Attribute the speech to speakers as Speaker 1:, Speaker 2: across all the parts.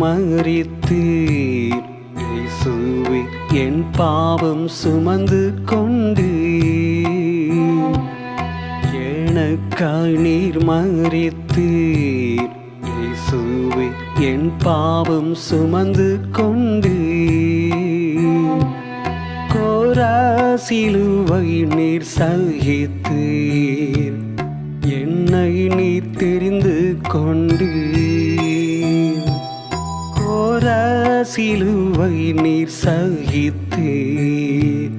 Speaker 1: மறித்தீர். இயேசுவே என் பாவம் சுமந்து கொண்டு எனக்காய் நீர் மறித்தீர். இயேசுவே என் பாவம் சுமந்து கொண்டு கோரா சிலுவை நீர் சகித்தீர். சிலுவை நீர் சகித்தீர்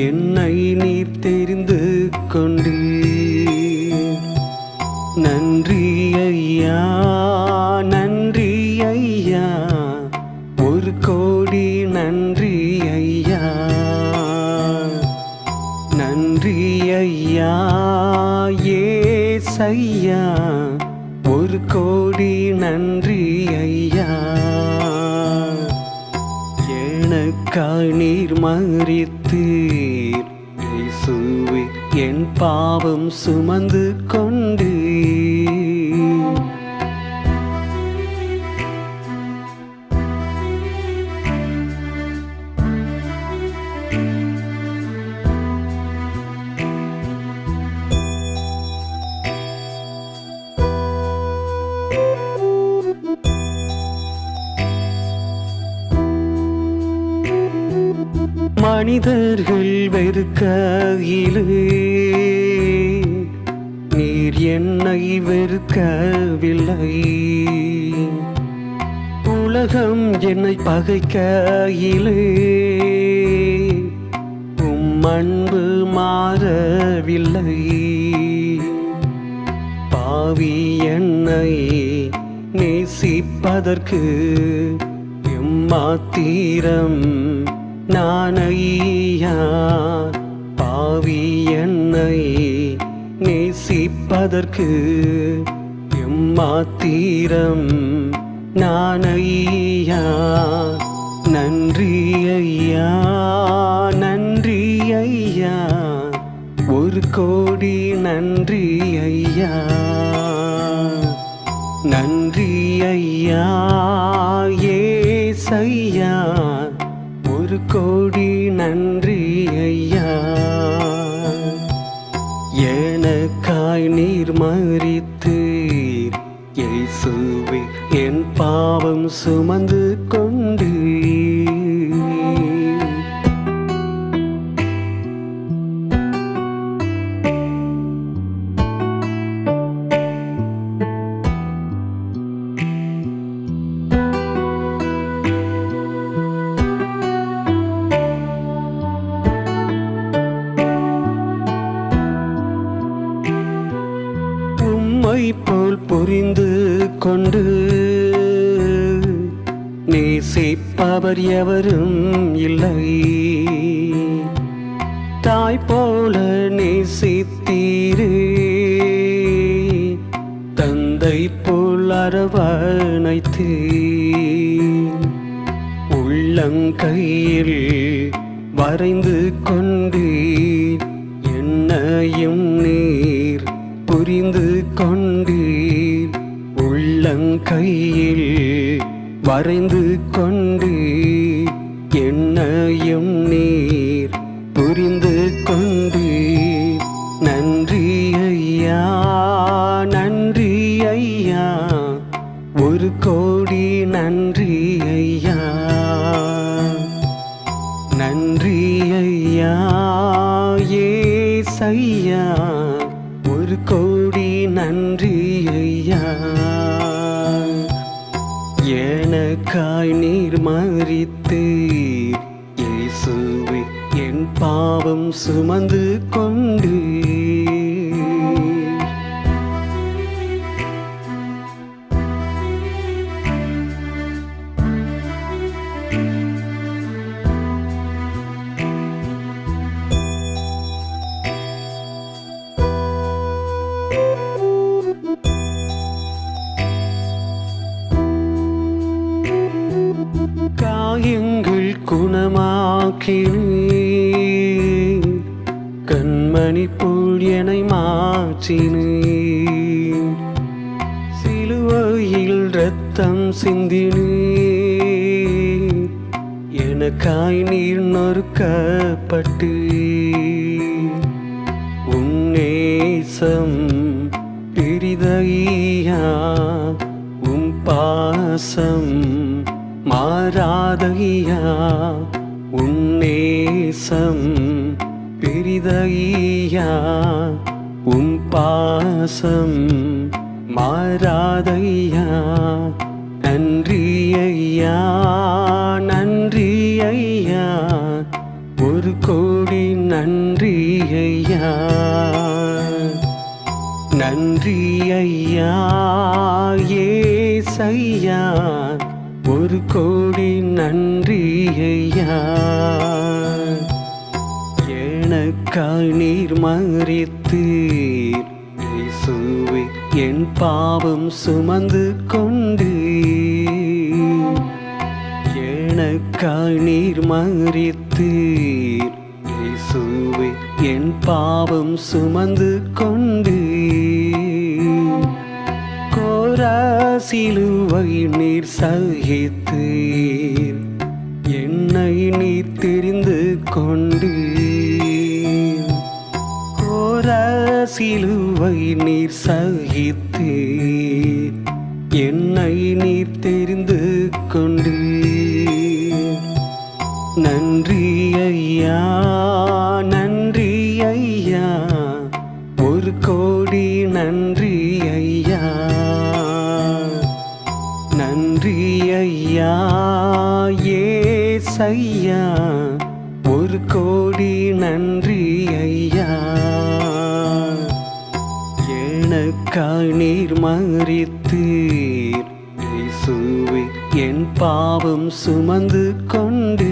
Speaker 1: என்னை நீர் தெரிந்து கொண்டு. நன்றி ஐயா நன்றி ஐயா ஒரு கோடி நன்றி ஐயா. நன்றி ஐயா ஏசையா ஒரு கோடி நன்றி எனக்காய் நீர் மறித்தீர். இயேசுவே என் பாவம் சுமந்து கொண்டு மனிதர்கள் வெறுக்கையிலே நீர் என்னை வெறுக்கவில்லை. உலகம் என்னை பகைக்கையிலே உம் அன்பு மாறவில்லை. பாவி என்னை நேசிப்பதற்கு எம்மாத்திரம் நானையா பாவி என்னை நேசிப்பதற்கு எம்மாத்திரம் நானையா நன்றி ஐயா நன்றி ஐயா ஒரு கோடி நன்றி ஐயா நன்றி ஐயா ஏ சையா கோடி நன்றி ஐயா. எனக்காய் நீர் மறித்தீர். இயேசுவே என் பாவம் சுமந்து கொண்டு உம்மை போல் புரிந்து கொண்டு நேசிப்பவர் எவரும் இல்லை. தாய் போல நேசித்தீரே. தந்தை போல் அரவணைத்தீர் உள்ளங்கையில் வரைந்து கொண்டே என்னையும் நீ புரிந்து கொண்டீர். உள்ளங்கையில் வரைந்து கொண்டீர். என்னையும் நீர் புரிந்து கொண்டீர். நன்றி ஐயா நன்றி ஐயா. ஒரு கோடி நன்றி ஐயா. நன்றி ஐயா ஏ சையா மறித்து நீர் இயேசுவே என் பாவம் சுமந்து கொண்டு thank you காயங்கள் குணமாக்கினே கண்மணி போல் என்னை மாற்றினே சிலுவையில் ரத்தம் சிந்தினே எனக்காய் நீர் நொறுக்கப்பட்டு உன்னேசம் பிரிதையா உம் பாசம் மாறாதையா உன்னேசம் பிரிதையா உம் பாசம் மாறாதையா நன்றி ஐயா நன்றி ஐயா ஒரு கோடி நன்றி ஐயா நன்றி ஐயா ஏசையா? ஒரு கோடி நன்றி ஐயா எனக்காய் நீர் மறித்தீர். இயேசுவே என் பாவம் சுமந்து கொண்டு எனக்காய் நீர் மறித்தீர். இயேசுவே என் பாவம் சுமந்து கொண்டு சிலுவை நீர் சகித்தீர். என்னை நீர் தெரிந்து கொண்டு கோராசிலுவை நீர் சகித்தீர். என்னை நீர் தெரிந்து கொண்டு நன்றி ஐயா நன்றி ஐயா. ஒரு கோடி நன்றி ஐயா ஏசையா ஒரு கோடி நன்றி ஐயா. எனக்காய் நீர் மறித்தீர் இயேசுவே என் பாவம் சுமந்து கொண்டு